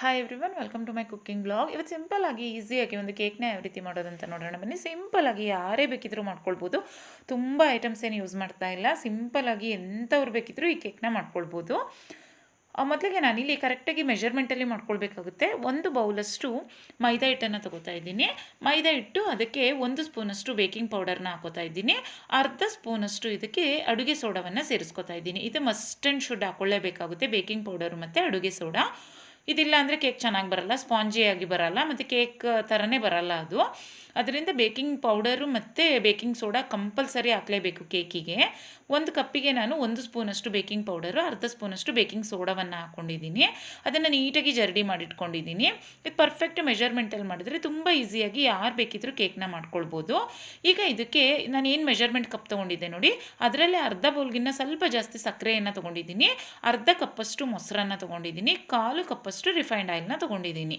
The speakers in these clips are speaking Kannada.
Hi everyone welcome to my cooking blog ಇವತ್ತು ಸಿಂಪಲ್ ಆಗಿ ಈಸಿಯಾಗಿ ಒಂದು ಕೇಕ್ನ ಯಾವ ರೀತಿ ಮಾಡೋದಂತ ನೋಡೋಣ. ಬನ್ನಿ ಸಿಂಪಲ್ ಆಗಿ ಯಾರೇ ಬೇಕಿದ್ರೂ ಮಾಡ್ಕೊಳ್ಬೋದು. ತುಂಬ ಐಟಮ್ಸ್ ಏನು ಯೂಸ್ ಮಾಡ್ತಾ ಇಲ್ಲ. ಸಿಂಪಲ್ ಆಗಿ ಎಂಥವ್ರು ಬೇಕಿದ್ರೂ ಈ ಕೇಕ್ನ ಮಾಡ್ಕೊಳ್ಬೋದು. ಮೊದಲಿಗೆ ನಾನಿಲ್ಲಿ ಕರೆಕ್ಟಾಗಿ ಮೆಷರ್ಮೆಂಟಲ್ಲಿ ಮಾಡ್ಕೊಳ್ಬೇಕಾಗುತ್ತೆ. ಒಂದು ಬೌಲಷ್ಟು ಮೈದಾ ಹಿಟ್ಟನ್ನು ತಗೋತಾ ಇದ್ದೀನಿ. ಮೈದಾ ಹಿಟ್ಟು ಅದಕ್ಕೆ ಒಂದು ಸ್ಪೂನಷ್ಟು ಬೇಕಿಂಗ್ ಪೌಡರ್ನ ಹಾಕೋತಾ ಇದ್ದೀನಿ. ಅರ್ಧ ಸ್ಪೂನಷ್ಟು ಇದಕ್ಕೆ ಅಡುಗೆ ಸೋಡಾವನ್ನು ಸೇರಿಸ್ಕೊತಾ ಇದ್ದೀನಿ. ಇದು ಮಸ್ಟ್ ಆ್ಯಂಡ್ ಶುಡ್ ಹಾಕ್ಕೊಳ್ಳೇಬೇಕಾಗುತ್ತೆ ಬೇಕಿಂಗ್ ಪೌಡರ್ ಮತ್ತು ಅಡುಗೆ ಸೋಡಾ. ಇದಿಲ್ಲ ಅಂದರೆ ಕೇಕ್ ಚೆನ್ನಾಗಿ ಬರಲ್ಲ ಸ್ಪಾಂಜಿಯಾಗಿ ಬರಲ್ಲ, ಮತ್ತು ಕೇಕ್ ಥರನೇ ಬರಲ್ಲ ಅದು. ಅದರಿಂದ ಬೇಕಿಂಗ್ ಪೌಡರು ಮತ್ತು ಬೇಕಿಂಗ್ ಸೋಡಾ ಕಂಪಲ್ಸರಿ ಹಾಕಲೇಬೇಕು ಕೇಕಿಗೆ. ಒಂದು ಕಪ್ಪಿಗೆ ನಾನು ಒಂದು ಸ್ಪೂನಷ್ಟು ಬೇಕಿಂಗ್ ಪೌಡರು, ಅರ್ಧ ಸ್ಪೂನಷ್ಟು ಬೇಕಿಂಗ್ ಸೋಡಾವನ್ನು ಹಾಕ್ಕೊಂಡಿದ್ದೀನಿ ಅದನ್ನು ನೀಟಾಗಿ ಜರಡಿ ಮಾಡಿಟ್ಕೊಂಡಿದ್ದೀನಿ. ಇದು ಪರ್ಫೆಕ್ಟ್ ಮೆಷರ್ಮೆಂಟಲ್ಲಿ ಮಾಡಿದ್ರೆ ತುಂಬ ಈಸಿಯಾಗಿ ಯಾರು ಬೇಕಿದ್ರೂ ಕೇಕ್ನ ಮಾಡ್ಕೊಳ್ಬೋದು. ಈಗ ಇದಕ್ಕೆ ನಾನು ಏನು ಮೆಷರ್ಮೆಂಟ್ ಕಪ್ ತೊಗೊಂಡಿದ್ದೆ ನೋಡಿ, ಅದರಲ್ಲೇ ಅರ್ಧ ಬೌಲ್ಗಿನ್ನ ಸ್ವಲ್ಪ ಜಾಸ್ತಿ ಸಕ್ಕರೆಯನ್ನು ತೊಗೊಂಡಿದ್ದೀನಿ. ಅರ್ಧ ಕಪ್ಪಷ್ಟು ಮೊಸರನ್ನು ತೊಗೊಂಡಿದ್ದೀನಿ. ಕಾಲು ಕಪ್ಪಷ್ಟು ರಿಫೈಂಡ್ ಆಯಿಲ್ನ ತೊಗೊಂಡಿದ್ದೀನಿ.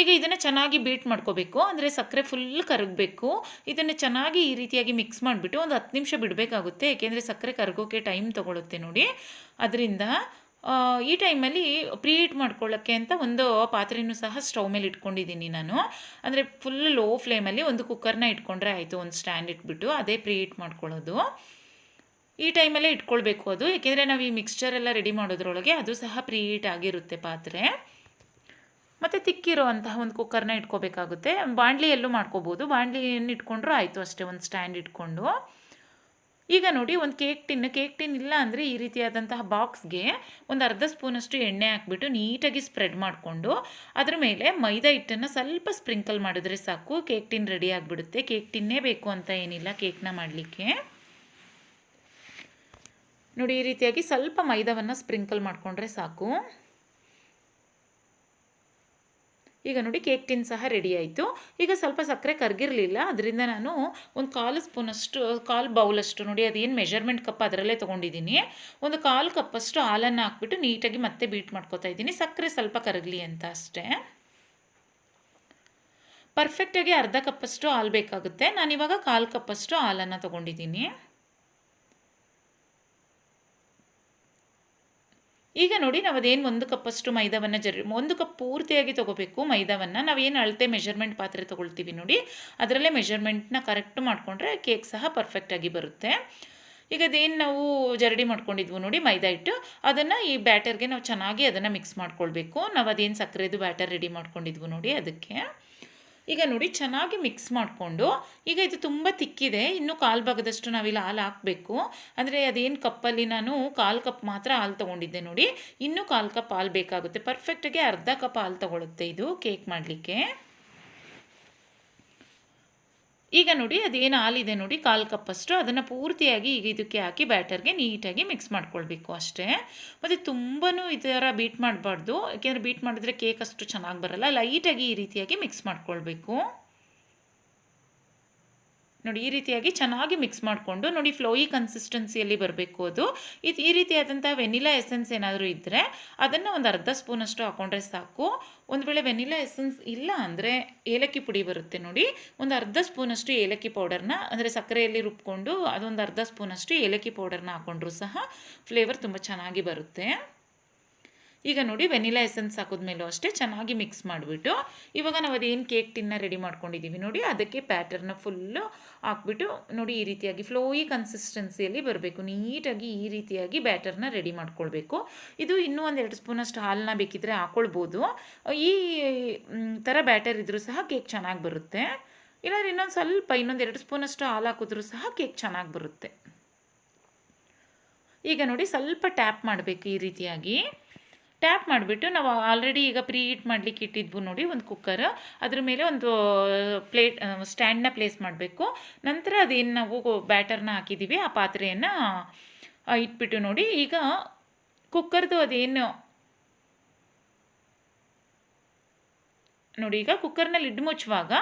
ಈಗ ಇದನ್ನು ಚೆನ್ನಾಗಿ ಬೀಟ್ ಮಾಡ್ಕೋಬೇಕು, ಅಂದರೆ ಸಕ್ಕರೆ ಫುಲ್ ಕರಗಬೇಕು. ಇದನ್ನು ಚೆನ್ನಾಗಿ ಈ ರೀತಿಯಾಗಿ ಮಿಕ್ಸ್ ಮಾಡಿಬಿಟ್ಟು ಒಂದು ಹತ್ತು ನಿಮಿಷ ಬಿಡಬೇಕಾಗುತ್ತೆ, ಏಕೆಂದರೆ ಸಕ್ಕರೆ ಕರಗೋಕೆ ಟೈಮ್ ತೊಗೊಳುತ್ತೆ ನೋಡಿ. ಅದರಿಂದ ಈ ಟೈಮಲ್ಲಿ ಪ್ರೀ ಹೀಟ್ ಮಾಡ್ಕೊಳ್ಳೋಕ್ಕೆ ಅಂತ ಒಂದು ಪಾತ್ರೆಯೂ ಸಹ ಸ್ಟವ್ ಮೇಲೆ ಇಟ್ಕೊಂಡಿದ್ದೀನಿ ನಾನು. ಅಂದರೆ ಫುಲ್ ಲೋ ಫ್ಲೇಮಲ್ಲಿ ಒಂದು ಕುಕ್ಕರ್ನ ಇಟ್ಕೊಂಡ್ರೆ ಆಯಿತು, ಒಂದು ಸ್ಟ್ಯಾಂಡ್ ಇಟ್ಬಿಟ್ಟು ಅದೇ ಪ್ರೀ ಹೀಟ್ ಮಾಡ್ಕೊಳ್ಳೋದು. ಈ ಟೈಮಲ್ಲೇ ಇಟ್ಕೊಳ್ಬೇಕು ಅದು. ಏಕೆಂದರೆ ನಾವು ಈ ಮಿಕ್ಸ್ಚರ್ ಎಲ್ಲ ರೆಡಿ ಮಾಡೋದ್ರೊಳಗೆ ಅದು ಸಹ ಪ್ರೀ ಹೀಟ್ ಆಗಿರುತ್ತೆ ಪಾತ್ರೆ. ಮತ್ತು ತಿಕ್ಕಿರುವಂತಹ ಒಂದು ಕುಕ್ಕರ್ನ ಇಟ್ಕೋಬೇಕಾಗುತ್ತೆ. ಬಾಣಲಿಯಲ್ಲೂ ಮಾಡ್ಕೋಬೋದು. ಬಾಣಲಿಯನ್ನು ಇಟ್ಕೊಂಡ್ರೂ ಆಯಿತು ಅಷ್ಟೇ, ಒಂದು ಸ್ಟ್ಯಾಂಡ್ ಇಟ್ಕೊಂಡು. ಈಗ ನೋಡಿ, ಒಂದು ಕೇಕ್ ಟಿನ್ ಕೇಕ್ ಟಿನ್ ಇಲ್ಲ ಅಂದರೆ ಈ ರೀತಿಯಾದಂತಹ ಬಾಕ್ಸ್ಗೆ ಒಂದು ಅರ್ಧ ಸ್ಪೂನಷ್ಟು ಎಣ್ಣೆ ಹಾಕ್ಬಿಟ್ಟು ನೀಟಾಗಿ ಸ್ಪ್ರೆಡ್ ಮಾಡಿಕೊಂಡು, ಅದ್ರ ಮೇಲೆ ಮೈದಾ ಹಿಟ್ಟನ್ನು ಸ್ವಲ್ಪ ಸ್ಪ್ರಿಂಕಲ್ ಮಾಡಿದ್ರೆ ಸಾಕು. ಕೇಕ್ ಟಿನ್ ರೆಡಿ ಆಗಿಬಿಡುತ್ತೆ. ಕೇಕ್ ಟಿನ್ನೇ ಬೇಕು ಅಂತ ಏನಿಲ್ಲ ಕೇಕ್ನ ಮಾಡಲಿಕ್ಕೆ. ನೋಡಿ, ಈ ರೀತಿಯಾಗಿ ಸ್ವಲ್ಪ ಮೈದಾವನ್ನು ಸ್ಪ್ರಿಂಕಲ್ ಮಾಡಿಕೊಂಡ್ರೆ ಸಾಕು. ಈಗ ನೋಡಿ, ಕೇಕ್ ಟಿನ್ ಸಹ ರೆಡಿ ಆಯಿತು. ಈಗ ಸ್ವಲ್ಪ ಸಕ್ಕರೆ ಕರಗಿರಲಿಲ್ಲ. ಅದರಿಂದ ನಾನು ಒಂದು ಕಾಲು ಸ್ಪೂನಷ್ಟು, ಕಾಲು ಬೌಲಷ್ಟು ನೋಡಿ, ಅದೇನು ಮೆಷರ್ಮೆಂಟ್ ಕಪ್ ಅದರಲ್ಲೇ ತೊಗೊಂಡಿದ್ದೀನಿ. ಒಂದು ಕಾಲು ಕಪ್ಪಷ್ಟು ಹಾಲನ್ನು ಹಾಕ್ಬಿಟ್ಟು ನೀಟಾಗಿ ಮತ್ತೆ ಬೀಟ್ ಮಾಡ್ಕೊತಾ ಇದ್ದೀನಿ. ಸಕ್ಕರೆ ಸ್ವಲ್ಪ ಕರಗಲಿ ಅಂತ ಅಷ್ಟೇ. ಪರ್ಫೆಕ್ಟಾಗಿ ಅರ್ಧ ಕಪ್ಪಷ್ಟು ಹಾಲು ಬೇಕಾಗುತ್ತೆ. ನಾನಿವಾಗ ಕಾಲು ಕಪ್ಪಷ್ಟು ಹಾಲನ್ನು ತೊಗೊಂಡಿದ್ದೀನಿ. ಈಗ ನೋಡಿ ನಾವು ಅದೇನು ಒಂದು ಕಪ್ಪಷ್ಟು ಮೈದಾವನ್ನು ಜರ್, ಒಂದು ಕಪ್ ಪೂರ್ತಿಯಾಗಿ ತೊಗೋಬೇಕು ಮೈದಾವನ್ನು. ನಾವೇನು ಅಳತೆ ಮೆಷರ್ಮೆಂಟ್ ಪಾತ್ರೆ ತೊಗೊಳ್ತೀವಿ ನೋಡಿ. ಅದರಲ್ಲೇ ಮೆಷರ್ಮೆಂಟ್ನ ಕರೆಕ್ಟ್ ಮಾಡಿಕೊಂಡ್ರೆ ಕೇಕ್ ಸಹ ಪರ್ಫೆಕ್ಟಾಗಿ ಬರುತ್ತೆ. ಈಗ ಅದೇನು ನಾವು ಜರಡಿ ಮಾಡ್ಕೊಂಡಿದ್ವು ನೋಡಿ ಮೈದಾ ಹಿಟ್ಟು. ಅದನ್ನು ಈ ಬ್ಯಾಟರ್ಗೆ ನಾವು ಚೆನ್ನಾಗಿ ಅದನ್ನು ಮಿಕ್ಸ್ ಮಾಡ್ಕೊಳ್ಬೇಕು. ನಾವು ಅದೇನು ಸಕ್ಕರೆದು ಬ್ಯಾಟರ್ ರೆಡಿ ಮಾಡ್ಕೊಂಡಿದ್ವು ನೋಡಿ ಅದಕ್ಕೆ. ಈಗ ನೋಡಿ ಚೆನ್ನಾಗಿ ಮಿಕ್ಸ್ ಮಾಡಿಕೊಂಡು, ಈಗ ಇದು ತುಂಬ ತಿಕ್ಕಿದೆ, ಇನ್ನೂ ಕಾಲು ಭಾಗದಷ್ಟು ನಾವಿಲ್ಲಿ ಹಾಲು ಹಾಕಬೇಕು. ಅಂದರೆ ಅದೇನು ಕಪ್ಪಲ್ಲಿ ನಾನು ಕಾಲು ಕಪ್ ಮಾತ್ರ ಹಾಲು ತೊಗೊಂಡಿದ್ದೆ ನೋಡಿ. ಇನ್ನೂ ಕಾಲು ಕಪ್ ಹಾಲು ಬೇಕಾಗುತ್ತೆ. ಪರ್ಫೆಕ್ಟಾಗಿ ಅರ್ಧ ಕಪ್ ಹಾಲು ತೊಗೊಳುತ್ತೆ ಇದು ಕೇಕ್ ಮಾಡಲಿಕ್ಕೆ. ಈಗ ನೋಡಿ ಅದೇನು ಹಾಲಿದೆ ನೋಡಿ ಕಾಲು ಕಪ್ಪಷ್ಟು ಅದನ್ನು ಪೂರ್ತಿಯಾಗಿ ಈಗ ಇದಕ್ಕೆ ಹಾಕಿ ಬ್ಯಾಟರ್ಗೆ ನೀಟಾಗಿ ಮಿಕ್ಸ್ ಮಾಡ್ಕೊಳ್ಬೇಕು ಅಷ್ಟೇ. ಮತ್ತು ತುಂಬಾ ಈ ಥರ ಬೀಟ್ ಮಾಡಬಾರ್ದು. ಯಾಕೆಂದರೆ ಬೀಟ್ ಮಾಡಿದ್ರೆ ಕೇಕ್ ಅಷ್ಟು ಚೆನ್ನಾಗಿ ಬರಲ್ಲ. ಲೈಟಾಗಿ ಈ ರೀತಿಯಾಗಿ ಮಿಕ್ಸ್ ಮಾಡ್ಕೊಳ್ಬೇಕು. ನೋಡಿ, ಈ ರೀತಿಯಾಗಿ ಚೆನ್ನಾಗಿ ಮಿಕ್ಸ್ ಮಾಡಿಕೊಂಡು ನೋಡಿ ಫ್ಲೋಯಿ ಕನ್ಸಿಸ್ಟೆನ್ಸಿಯಲ್ಲಿ ಬರಬೇಕು ಅದು. ಇದು ಈ ರೀತಿಯಾದಂಥ ವೆನಿಲಾ ಎಸೆನ್ಸ್ ಏನಾದರೂ ಇದ್ದರೆ ಅದನ್ನು ಒಂದು ಅರ್ಧ ಸ್ಪೂನಷ್ಟು ಹಾಕೊಂಡ್ರೆ ಸಾಕು. ಒಂದು ವೇಳೆ ವೆನಿಲಾ ಎಸೆನ್ಸ್ ಇಲ್ಲ ಅಂದರೆ ಏಲಕ್ಕಿ ಪುಡಿ ಬರುತ್ತೆ ನೋಡಿ. ಒಂದು ಅರ್ಧ ಸ್ಪೂನಷ್ಟು ಏಲಕ್ಕಿ ಪೌಡರ್ನ ಅಂದರೆ ಸಕ್ಕರೆಯಲ್ಲಿ ರುಬ್ಕೊಂಡು ಅದೊಂದು ಅರ್ಧ ಸ್ಪೂನಷ್ಟು ಏಲಕ್ಕಿ ಪೌಡರ್ನ ಹಾಕೊಂಡ್ರೂ ಸಹ ಫ್ಲೇವರ್ ತುಂಬ ಚೆನ್ನಾಗಿ ಬರುತ್ತೆ. ಈಗ ನೋಡಿ ವೆನಿಲಾ ಎಸೆನ್ಸ್ ಹಾಕಿದ್ಮೇಲೂ ಅಷ್ಟೇ ಚೆನ್ನಾಗಿ ಮಿಕ್ಸ್ ಮಾಡಿಬಿಟ್ಟು. ಇವಾಗ ನಾವು ಅದೇನು ಕೇಕ್ ಟಿನ್ನ ರೆಡಿ ಮಾಡ್ಕೊಂಡಿದ್ದೀವಿ ನೋಡಿ, ಅದಕ್ಕೆ ಪ್ಯಾಟರ್ನ ಫುಲ್ಲು ಹಾಕ್ಬಿಟ್ಟು ನೋಡಿ ಈ ರೀತಿಯಾಗಿ ಫ್ಲೋಯಿ ಕನ್ಸಿಸ್ಟೆನ್ಸಿಯಲ್ಲಿ ಬರಬೇಕು. ನೀಟಾಗಿ ಈ ರೀತಿಯಾಗಿ ಬ್ಯಾಟರ್ನ ರೆಡಿ ಮಾಡ್ಕೊಳ್ಬೇಕು. ಇದು ಇನ್ನೂ ಒಂದು ಎರಡು ಸ್ಪೂನಷ್ಟು ಹಾಲನ್ನ ಬೇಕಿದ್ದರೆ ಹಾಕ್ಕೊಳ್ಬೋದು ಈ ಥರ ಬ್ಯಾಟರ್ ಇದ್ದರೂ ಸಹ ಕೇಕ್ ಚೆನ್ನಾಗಿ ಬರುತ್ತೆ. ಇಲ್ಲಾಂದ್ರೆ ಇನ್ನೊಂದು ಸ್ವಲ್ಪ, ಇನ್ನೊಂದು ಎರಡು ಸ್ಪೂನಷ್ಟು ಹಾಲು ಹಾಕಿದ್ರೂ ಸಹ ಕೇಕ್ ಚೆನ್ನಾಗಿ ಬರುತ್ತೆ. ಈಗ ನೋಡಿ ಸ್ವಲ್ಪ ಟ್ಯಾಪ್ ಮಾಡಬೇಕು ಈ ರೀತಿಯಾಗಿ. ಟ್ಯಾಪ್ ಮಾಡಿಬಿಟ್ಟು ನಾವು ಆಲ್ರೆಡಿ ಈಗ ಪ್ರೀ ಹೀಟ್ ಮಾಡಲಿಕ್ಕೆ ಇಟ್ಟಿದ್ವು ನೋಡಿ ಒಂದು ಕುಕ್ಕರ್ ಅದ್ರ ಮೇಲೆ ಒಂದು ಪ್ಲೇಟ್ ಸ್ಟ್ಯಾಂಡ್ನ ಪ್ಲೇಸ್ ಮಾಡಬೇಕು. ನಂತರ ಅದೇನು ನಾವು ಬ್ಯಾಟರ್ನ ಹಾಕಿದ್ದೀವಿ ಆ ಪಾತ್ರೆಯನ್ನು ಇಟ್ಬಿಟ್ಟು ನೋಡಿ. ಈಗ ಕುಕ್ಕರ್ದು ಅದೇನು, ನೋಡಿ, ಈಗ ಕುಕ್ಕರ್ನ ಲಿಡ್ ಮುಚ್ಚುವಾಗ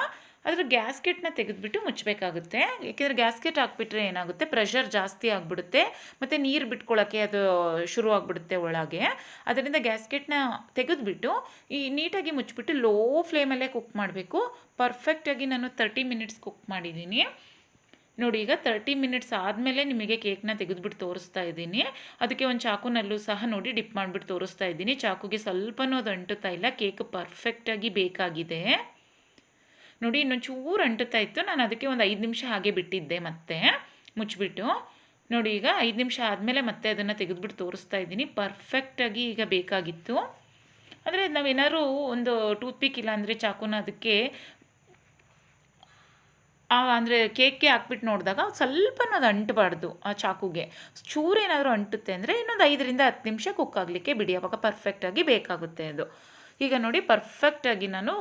ಅದ್ರ ಗ್ಯಾಸ್ಕೆಟ್ನ ತೆಗೆದುಬಿಟ್ಟು ಮುಚ್ಚಬೇಕಾಗುತ್ತೆ. ಏಕೆಂದರೆ ಗ್ಯಾಸ್ಕೆಟ್ ಹಾಕ್ಬಿಟ್ರೆ ಏನಾಗುತ್ತೆ? ಪ್ರೆಷರ್ ಜಾಸ್ತಿ ಆಗಿಬಿಡುತ್ತೆ. ಮತ್ತು ನೀರು ಬಿಟ್ಕೊಳ್ಳೋಕ್ಕೆ ಅದು ಶುರು ಆಗಿಬಿಡುತ್ತೆ ಒಳಗೆ. ಅದರಿಂದ ಗ್ಯಾಸ್ಕೆಟ್ನ ತೆಗೆದುಬಿಟ್ಟು ಈ ನೀಟಾಗಿ ಮುಚ್ಚಿಬಿಟ್ಟು ಲೋ ಫ್ಲೇಮಲ್ಲೇ ಕುಕ್ ಮಾಡಬೇಕು. ಪರ್ಫೆಕ್ಟಾಗಿ ನಾನು ತರ್ಟಿ ಮಿನಿಟ್ಸ್ ಕುಕ್ ಮಾಡಿದ್ದೀನಿ. ನೋಡಿ, ಈಗ ತರ್ಟಿ ಮಿನಿಟ್ಸ್ ಆದಮೇಲೆ ನಿಮಗೆ ಕೇಕ್ನ ತೆಗೆದುಬಿಟ್ಟು ತೋರಿಸ್ತಾ ಇದ್ದೀನಿ. ಅದಕ್ಕೆ ಒಂದು ಚಾಕುನಲ್ಲೂ ಸಹ ನೋಡಿ ಡಿಪ್ ಮಾಡಿಬಿಟ್ಟು ತೋರಿಸ್ತಾ ಇದ್ದೀನಿ. ಚಾಕುಗೆ ಸ್ವಲ್ಪನೂ ಅದು ಅಂಟುತ್ತಾ ಇಲ್ಲ ಕೇಕ್ ಪರ್ಫೆಕ್ಟಾಗಿ ಬೇಕಾಗಿದೆ. ನೋಡಿ, ಇನ್ನೊಂಚೂರು ಅಂಟುತ್ತಾ ಇತ್ತು. ನಾನು ಅದಕ್ಕೆ ಒಂದು ಐದು ನಿಮಿಷ ಹಾಗೆ ಬಿಟ್ಟಿದ್ದೆ ಮತ್ತೆ, ಮುಚ್ಚಿಬಿಟ್ಟು. ನೋಡಿ, ಈಗ ಐದು ನಿಮಿಷ ಆದಮೇಲೆ ಮತ್ತೆ ಅದನ್ನು ತೆಗೆದುಬಿಟ್ಟು ತೋರಿಸ್ತಾ ಇದ್ದೀನಿ. ಪರ್ಫೆಕ್ಟಾಗಿ ಈಗ ಬೇಕಾಗಿತ್ತು. ಅಂದರೆ ನಾವೇನಾದ್ರು ಒಂದು ಟೂತ್ಪಿಕ್ ಇಲ್ಲ ಅಂದರೆ ಚಾಕುನ ಅದಕ್ಕೆ ಅಂದರೆ ಕೇಕ್ಗೆ ಹಾಕ್ಬಿಟ್ಟು ನೋಡಿದಾಗ ಸ್ವಲ್ಪನೂ ಅದು ಅಂಟಬಾರ್ದು ಆ ಚಾಕುಗೆ. ಚೂರು ಏನಾದರೂ ಅಂಟುತ್ತೆ ಅಂದರೆ ಇನ್ನೊಂದು ಐದರಿಂದ ಹತ್ತು ನಿಮಿಷ ಕುಕ್ ಆಗಲಿಕ್ಕೆ ಬಿಡಿ. ಅವಾಗ ಪರ್ಫೆಕ್ಟಾಗಿ ಬೇಕಾಗುತ್ತೆ ಅದು. ಈಗ ನೋಡಿ ಪರ್ಫೆಕ್ಟಾಗಿ ನಾನು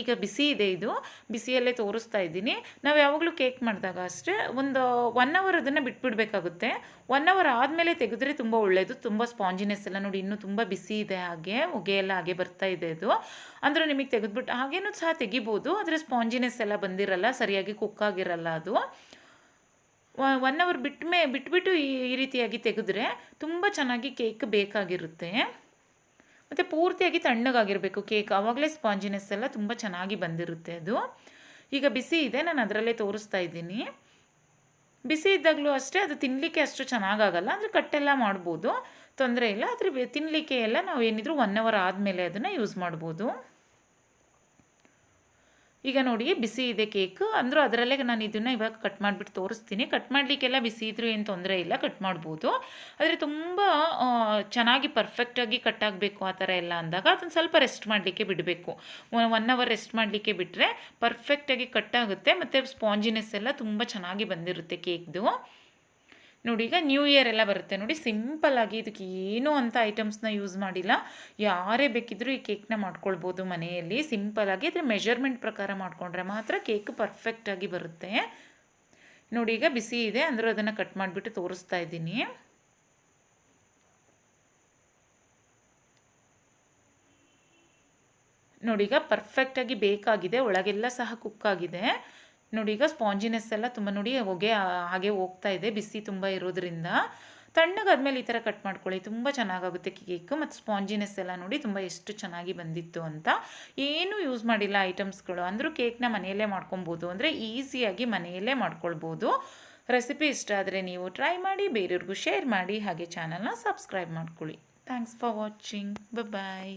ಈಗ ಬಿಸಿ ಇದೆ ಇದು. ಬಿಸಿಯಲ್ಲೇ ತೋರಿಸ್ತಾ ಇದ್ದೀನಿ. ನಾವು ಯಾವಾಗಲೂ ಕೇಕ್ ಮಾಡಿದಾಗ ಅಷ್ಟೇ ಒಂದು ಒನ್ ಅವರ್ ಅದನ್ನು ಬಿಟ್ಬಿಡ್ಬೇಕಾಗುತ್ತೆ. ಒನ್ ಅವರ್ ಆದಮೇಲೆ ತೆಗೆದ್ರೆ ತುಂಬ ಒಳ್ಳೆಯದು ತುಂಬ ಸ್ಪಾಂಜಿನೆಸ್ ಎಲ್ಲ ನೋಡಿ ಇನ್ನೂ ತುಂಬ ಬಿಸಿ ಇದೆ ಹಾಗೆ, ಹೊಗೆ ಹಾಗೆ ಬರ್ತಾ ಇದೆ ಅದು ಅಂದರೆ ನಿಮಗೆ ತೆಗೆದ್ಬಿಟ್ಟು ಹಾಗೇನೂ ಸಹ ತೆಗಿಬೋದು, ಆದರೆ ಸ್ಪಾಂಜಿನೆಸ್ ಎಲ್ಲ ಬಂದಿರಲ್ಲ, ಸರಿಯಾಗಿ ಕುಕ್ ಆಗಿರಲ್ಲ ಅದು. ಒನ್ ಅವರ್ ಬಿಟ್ಟ ಮೇ ಬಿಟ್ಬಿಟ್ಟು ಈ ರೀತಿಯಾಗಿ ತೆಗೆದ್ರೆ ತುಂಬ ಚೆನ್ನಾಗಿ ಕೇಕ್ ಬೇಕಾಗಿರುತ್ತೆ. ಮತ್ತು ಪೂರ್ತಿಯಾಗಿ ತಣ್ಣಗಾಗಿರಬೇಕು ಕೇಕ್. ಆವಾಗಲೇ ಸ್ಪಾಂಜಿನೆಸ್ ಎಲ್ಲ ತುಂಬ ಚೆನ್ನಾಗಿ ಬಂದಿರುತ್ತೆ ಅದು. ಈಗ ಬಿಸಿ ಇದೆ, ನಾನು ಅದರಲ್ಲೇ ತೋರಿಸ್ತಾ ಇದ್ದೀನಿ. ಬಿಸಿ ಇದ್ದಾಗಲೂ ಅಷ್ಟೇ, ಅದು ತಿನ್ನಲಿಕ್ಕೆ ಅಷ್ಟು ಚೆನ್ನಾಗಾಗಲ್ಲ ಅಂದರೆ ಕಟ್ಟೆಲ್ಲ ಮಾಡ್ಬೋದು. ತೊಂದರೆ ಇಲ್ಲ, ಆದರೆ ತಿನ್ನಲಿಕ್ಕೆ ಎಲ್ಲ ನಾವು ಏನಿದ್ರು ಒನ್ ಅವರ್ ಆದಮೇಲೆ ಅದನ್ನು ಯೂಸ್ ಮಾಡ್ಬೋದು. ಈಗ ನೋಡಿ, ಬಿಸಿ ಇದೆ ಕೇಕ್. ಅಂದರೂ ಅದರಲ್ಲೇ ನಾನು ಇದನ್ನು ಇವಾಗ ಕಟ್ ಮಾಡಿಬಿಟ್ಟು ತೋರಿಸ್ತೀನಿ. ಕಟ್ ಮಾಡಲಿಕ್ಕೆಲ್ಲ ಬಿಸಿ ಇದ್ರೂ ಏನು ತೊಂದರೆ ಇಲ್ಲ ಕಟ್ ಮಾಡ್ಬೋದು. ಆದರೆ ತುಂಬ ಚೆನ್ನಾಗಿ ಪರ್ಫೆಕ್ಟಾಗಿ ಕಟ್ ಆಗಬೇಕು ಆ ಥರ ಎಲ್ಲ ಅಂದಾಗ ಅದನ್ನು ಸ್ವಲ್ಪ ರೆಸ್ಟ್ ಮಾಡಲಿಕ್ಕೆ ಬಿಡಬೇಕು. ಒನ್ ಅವರ್ ರೆಸ್ಟ್ ಮಾಡಲಿಕ್ಕೆ ಬಿಟ್ಟರೆ ಪರ್ಫೆಕ್ಟಾಗಿ ಕಟ್ ಆಗುತ್ತೆ. ಮತ್ತು ಸ್ಪಾಂಜಿನೆಸ್ ಎಲ್ಲ ತುಂಬ ಚೆನ್ನಾಗಿ ಬಂದಿರುತ್ತೆ ಕೇಕ್ದು. ನೋಡಿ, ಈಗ ನ್ಯೂ ಇಯರ್ ಎಲ್ಲ ಬರುತ್ತೆ. ನೋಡಿ ಸಿಂಪಲ್ ಆಗಿ ಇದಕ್ಕೆ ಏನು ಅಂತ ಐಟಮ್ಸ್ನ ಯೂಸ್ ಮಾಡಿಲ್ಲ. ಯಾರೇ ಬೇಕಿದ್ದರೂ ಈ ಕೇಕ್ನ ಮಾಡ್ಕೊಳ್ಬೋದು ಮನೆಯಲ್ಲಿ. ಸಿಂಪಲ್ ಆಗಿ ಅದ್ರ ಮೆಷರ್ಮೆಂಟ್ ಪ್ರಕಾರ ಮಾಡಿಕೊಂಡ್ರೆ ಮಾತ್ರ ಕೇಕ್ ಪರ್ಫೆಕ್ಟಾಗಿ ಬರುತ್ತೆ. ನೋಡಿ, ಈಗ ಬಿಸಿ ಇದೆ. ಅಂದರೂ ಅದನ್ನು ಕಟ್ ಮಾಡಿಬಿಟ್ಟು ತೋರಿಸ್ತಾ ಇದ್ದೀನಿ. ನೋಡಿ, ಈಗ ಪರ್ಫೆಕ್ಟಾಗಿ ಬೇಕಾಗಿದೆ. ಒಳಗೆಲ್ಲ ಸಹ ಕುಕ್ ಆಗಿದೆ. ನೋಡಿ, ಈಗ ಸ್ಪಾಂಜಿನೆಸ್ ಎಲ್ಲ ತುಂಬ ನೋಡಿ ಹೊಗೆ ಹಾಗೆ ಹೋಗ್ತಾ ಇದೆ, ಬಿಸಿ ತುಂಬ ಇರೋದ್ರಿಂದ. ತಣ್ಣಗಾದ್ಮೇಲೆ ಈ ಥರ ಕಟ್ ಮಾಡ್ಕೊಳ್ಳಿ, ತುಂಬ ಚೆನ್ನಾಗಾಗುತ್ತೆ ಕೇಕು ಮತ್ತು ಸ್ಪಾಂಜಿನೆಸ್ ಎಲ್ಲ ನೋಡಿ ತುಂಬ ಎಷ್ಟು ಚೆನ್ನಾಗಿ ಬಂದಿತ್ತು ಅಂತ. ಏನೂ ಯೂಸ್ ಮಾಡಿಲ್ಲ ಐಟಮ್ಸ್ಗಳು, ಅಂದರೂ ಕೇಕ್ನ ಮನೆಯಲ್ಲೇ ಮಾಡ್ಕೊಬೋದು, ಅಂದರೆ ಈಸಿಯಾಗಿ ಮನೆಯಲ್ಲೇ ಮಾಡ್ಕೊಳ್ಬೋದು. ರೆಸಿಪಿ ಇಷ್ಟ ಆದರೆ ನೀವು ಟ್ರೈ ಮಾಡಿ, ಬೇರೆಯವ್ರಿಗೂ ಶೇರ್ ಮಾಡಿ, ಹಾಗೆ ಚಾನಲ್ನ ಸಬ್ಸ್ಕ್ರೈಬ್ ಮಾಡ್ಕೊಳ್ಳಿ. Thanks for watching bye.